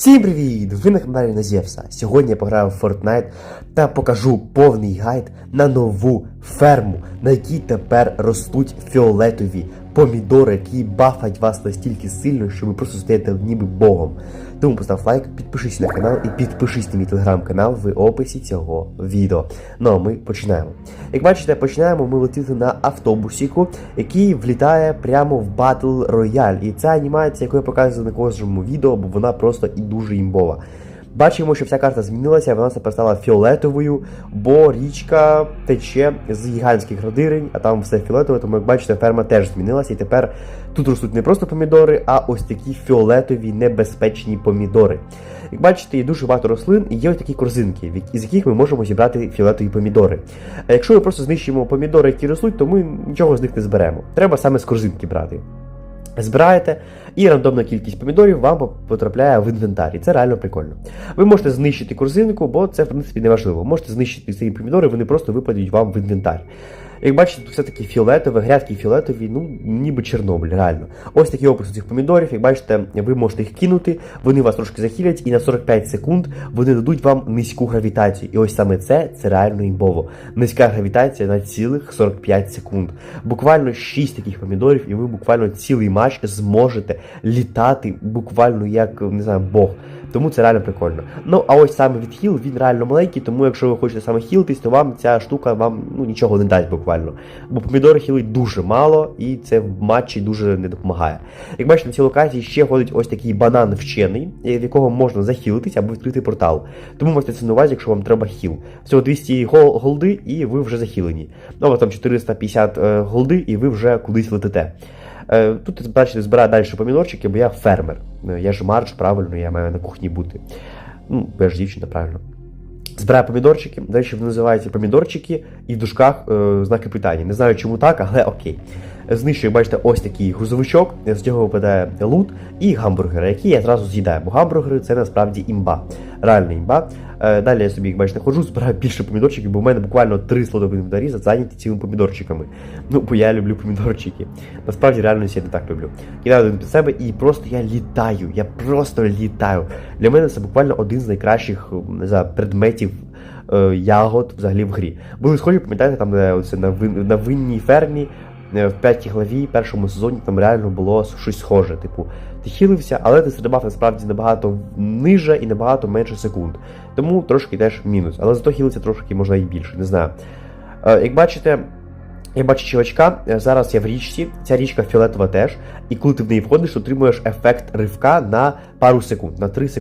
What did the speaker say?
Всім привіт! Ви на каналі Назєвса. Сьогодні я пограю в Fortnite та покажу повний гайд на нову ферму, на якій тепер ростуть фіолетові помідори, які бафать вас настільки сильно, що ви просто стаєте ніби богом. Тому постав лайк, підпишись на канал і підпишись на мій телеграм-канал в описі цього відео. Ну а ми починаємо. Як бачите, починаємо ми летіти на автобусіку, який влітає прямо в Battle Royale. І ця анімація, яку я показую на кожному відео, бо вона просто і дуже імбова. Бачимо, що вся карта змінилася, вона стала фіолетовою, бо річка тече з гігантських родирень, а там все фіолетове, тому як бачите, ферма теж змінилася, і тепер тут ростуть не просто помідори, а ось такі фіолетові небезпечні помідори. Як бачите, є дуже багато рослин і є ось такі корзинки, із яких ми можемо зібрати фіолетові помідори. А якщо ми просто знищимо помідори, які ростуть, то ми нічого з них не зберемо. Треба саме з корзинки брати. Збираєте, і рандомна кількість помідорів вам потрапляє в інвентарі. Це реально прикольно. Ви можете знищити корзинку, бо це в принципі не важливо. Можете знищити ці помідори, вони просто випадуть вам в інвентар. Як бачите, тут все-таки фіолетове, грядки фіолетові, ну ніби Чорнобиль, реально. Ось такий опис у цих помідорів. Як бачите, ви можете їх кинути, вони вас трошки захилять, і на 45 секунд вони дадуть вам низьку гравітацію. І ось саме це це реально імбово. Низька гравітація на цілих 45 секунд. Буквально 6 таких помідорів, і ви буквально цілий матч зможете літати буквально як не знаю, Бог. Тому це реально прикольно. Ну а ось саме відхіл, він реально маленький, тому якщо ви хочете саме хілитись, то вам ця штука вам ну нічого не дасть буквально. Бо помідори хілить дуже мало, і це в матчі дуже не допомагає. Як бачите, на цій локації ще ходить ось такий банан вчений, в якого можна захилитись або відкрити портал. Тому можете це на увазі, якщо вам треба хіл. Всього 200 гол- голди, і ви вже захилені. Ну, або там 450 е, голди, і ви вже кудись летите. Е, Тут бачите, збираю далі помідорчики, бо я фермер. Е, Я ж марш, правильно, я маю на кухні бути. Ну, я ж дівчина, правильно. Збираю помідорчики, далі вони називаються помідорчики, і в дужках е, знаки питання. Не знаю, чому так, але окей. Знищую, бачите, ось такий грузовичок, з цього випадає лут і гамбургери, які я зразу з'їдаю, бо гамбургери це насправді імба. Реальна імба. Е, Далі я собі, як бачите, ходжу, збираю більше помідорчиків, бо в мене буквально три слоти в інвентарі зайняті цими помідорчиками. Ну, бо я люблю помідорчики. Насправді реально я не так люблю. Кидаю один під себе і просто я літаю. Я просто літаю. Для мене це буквально один з найкращих не знаю, предметів е, ягод взагалі в грі. Були схожі, пам'ятаєте, там де оце на винній фермі. Е, В п'ятій главі, першому сезоні там реально було щось схоже. Типу, ти хилився, але ти стрибав насправді набагато ниже і набагато менше секунд. Тому трошки теж мінус. Але зато хилився трошки можна і більше, не знаю. Е, Як бачите, я бачу чувачка, е, зараз я в річці, ця річка фіолетова теж, і коли ти в неї входиш, отримуєш ефект ривка на пару секунд, на 3 секунди.